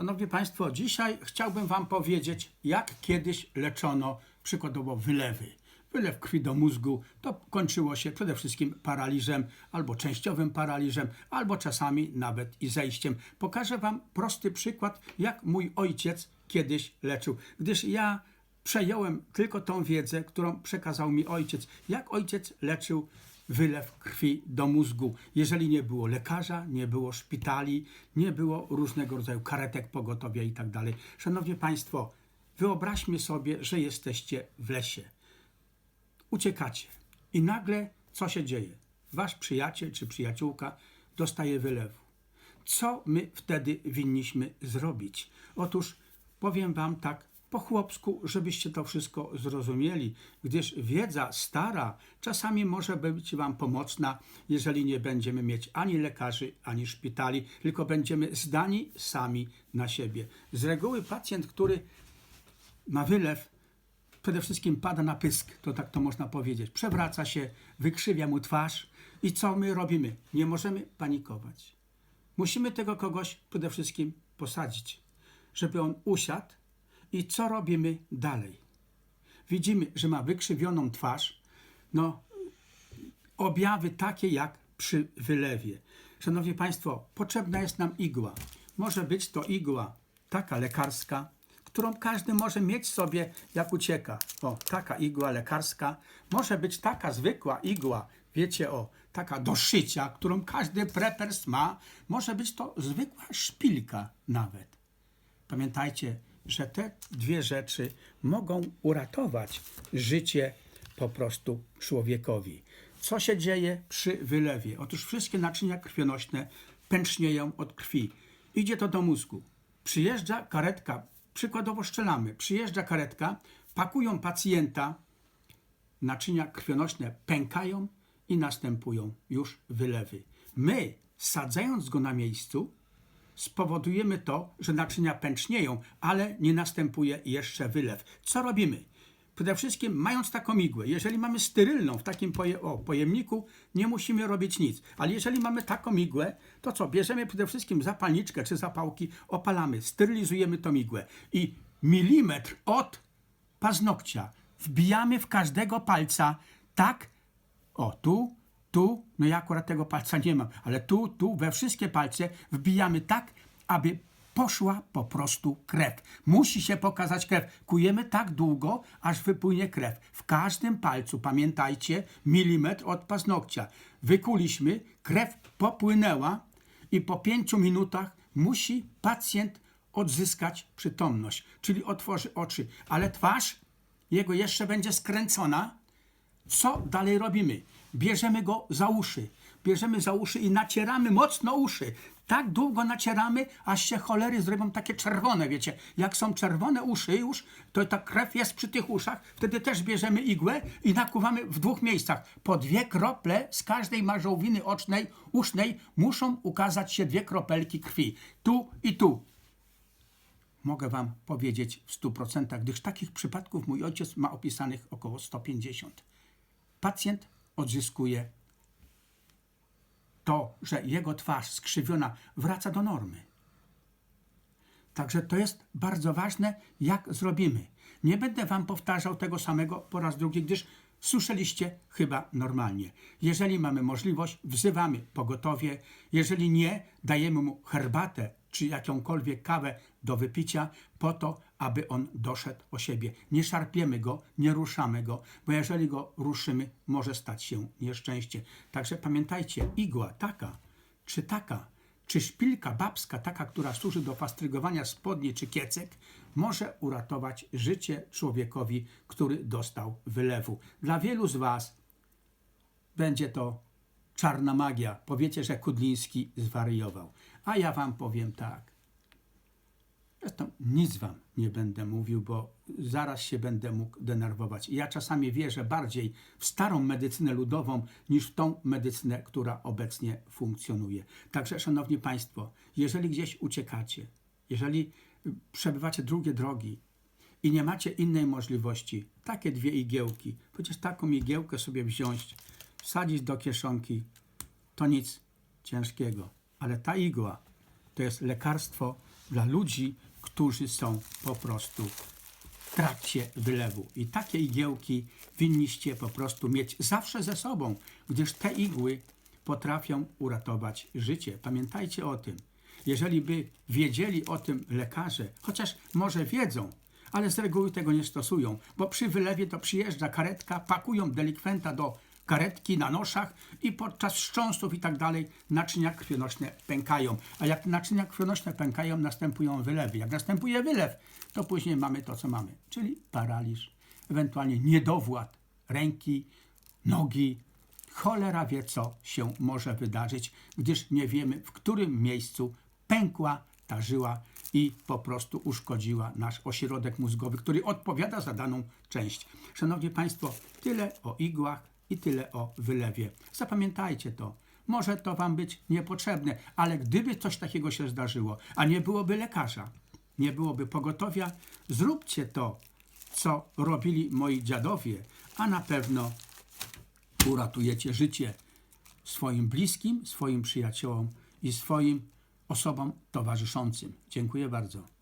Szanowni Państwo, dzisiaj chciałbym Wam powiedzieć, jak kiedyś leczono przykładowo wylewy. Wylew krwi do mózgu to kończyło się przede wszystkim paraliżem albo częściowym paraliżem, albo czasami nawet i zejściem. Pokażę Wam prosty przykład, jak mój ojciec kiedyś leczył, gdyż ja przejąłem tylko tą wiedzę, którą przekazał mi ojciec, jak ojciec leczył wylew krwi do mózgu. Jeżeli nie było lekarza, nie było szpitali, nie było różnego rodzaju karetek pogotowia i tak. Szanowni Państwo, wyobraźmy sobie, że jesteście w lesie. Uciekacie i nagle co się dzieje? Wasz przyjaciel czy przyjaciółka dostaje wylewu. Co my wtedy winniśmy zrobić? Otóż powiem Wam tak po chłopsku, żebyście to wszystko zrozumieli, gdyż wiedza stara czasami może być Wam pomocna, jeżeli nie będziemy mieć ani lekarzy, ani szpitali, tylko będziemy zdani sami na siebie. Z reguły pacjent, który ma wylew, przede wszystkim pada na pysk, to tak to można powiedzieć. Przewraca się, wykrzywia mu twarz i co my robimy? Nie możemy panikować. Musimy tego kogoś przede wszystkim posadzić, żeby on usiadł i co robimy dalej? Widzimy, że ma wykrzywioną twarz, no objawy takie jak przy wylewie. Szanowni Państwo, potrzebna jest nam igła. Może być to igła taka lekarska, którą każdy może mieć sobie jak ucieka. O, taka igła lekarska. Może być taka zwykła igła, wiecie, o, taka do szycia, którą każdy prepers ma. Może być to zwykła szpilka nawet. Pamiętajcie, że te dwie rzeczy mogą uratować życie po prostu człowiekowi. Co się dzieje przy wylewie? Otóż wszystkie naczynia krwionośne pęcznieją od krwi. Idzie to do mózgu. Przyjeżdża karetka, przykładowo szczelamy, przyjeżdża karetka, pakują pacjenta, naczynia krwionośne pękają i następują już wylewy. My, sadzając go na miejscu, spowodujemy to, że naczynia pęcznieją, ale nie następuje jeszcze wylew. Co robimy? Przede wszystkim, mając taką igłę, jeżeli mamy sterylną w takim poje, o, pojemniku, nie musimy robić nic. Ale jeżeli mamy taką igłę, to co? Bierzemy przede wszystkim zapalniczkę czy zapałki, opalamy, sterylizujemy tą igłę i milimetr od paznokcia wbijamy w każdego palca tak, o tu, tu, no ja akurat tego palca nie mam, ale tu, tu, we wszystkie palce wbijamy tak, aby poszła po prostu krew. Musi się pokazać krew. Kujemy tak długo, aż wypłynie krew. W każdym palcu, pamiętajcie, milimetr od paznokcia. Wykuliśmy, krew popłynęła i po pięciu minutach musi pacjent odzyskać przytomność, czyli otworzy oczy, ale twarz jego jeszcze będzie skręcona, co dalej robimy? Bierzemy go za uszy. Bierzemy za uszy i nacieramy mocno uszy. Tak długo nacieramy, aż się cholery zrobią takie czerwone, wiecie. Jak są czerwone uszy już, to ta krew jest przy tych uszach. Wtedy też bierzemy igłę i nakuwamy w dwóch miejscach. Po dwie krople z każdej marzołwiny ocznej, usznej muszą ukazać się dwie kropelki krwi. Tu i tu mogę Wam powiedzieć w 100%, gdyż takich przypadków mój ojciec ma opisanych około 150. Pacjent odzyskuje to, że jego twarz skrzywiona wraca do normy. Także to jest bardzo ważne, jak zrobimy. Nie będę Wam powtarzał tego samego po raz drugi, gdyż słyszeliście chyba normalnie. Jeżeli mamy możliwość, wzywamy pogotowie. Jeżeli nie, dajemy mu herbatę czy jakąkolwiek kawę do wypicia po to, aby on doszedł o siebie. Nie szarpiemy go, nie ruszamy go, bo jeżeli go ruszymy, może stać się nieszczęście. Także pamiętajcie, igła taka czy taka, czy szpilka babska, taka, która służy do fastrygowania spodni czy kiecek, może uratować życie człowiekowi, który dostał wylewu. Dla wielu z Was będzie to czarna magia. Powiecie, że Kudliński zwariował. A ja Wam powiem tak. Zresztą nic Wam nie będę mówił, bo zaraz się będę mógł denerwować. Ja czasami wierzę bardziej w starą medycynę ludową niż w tą medycynę, która obecnie funkcjonuje. Także, Szanowni Państwo, jeżeli gdzieś uciekacie, jeżeli przebywacie drugie drogi i nie macie innej możliwości, takie dwie igiełki, przecież taką igiełkę sobie wziąć, wsadzić do kieszonki, to nic ciężkiego. Ale ta igła to jest lekarstwo dla ludzi, którzy są po prostu w trakcie wylewu. I takie igiełki winniście po prostu mieć zawsze ze sobą, gdyż te igły potrafią uratować życie. Pamiętajcie o tym. Jeżeli by wiedzieli o tym lekarze, chociaż może wiedzą, ale z reguły tego nie stosują, bo przy wylewie to przyjeżdża karetka, pakują delikwenta do karetki na noszach i podczas wstrząsów i tak dalej naczynia krwionośne pękają. A jak naczynia krwionośne pękają, następują wylewy. Jak następuje wylew, to później mamy to, co mamy, czyli paraliż, ewentualnie niedowład ręki, nogi. Cholera wie, co się może wydarzyć, gdyż nie wiemy, w którym miejscu pękła ta żyła i po prostu uszkodziła nasz ośrodek mózgowy, który odpowiada za daną część. Szanowni Państwo, tyle o igłach i tyle o wylewie. Zapamiętajcie to. Może to Wam być niepotrzebne, ale gdyby coś takiego się zdarzyło, a nie byłoby lekarza, nie byłoby pogotowia, zróbcie to, co robili moi dziadowie, a na pewno uratujecie życie swoim bliskim, swoim przyjaciołom i swoim osobom towarzyszącym. Dziękuję bardzo.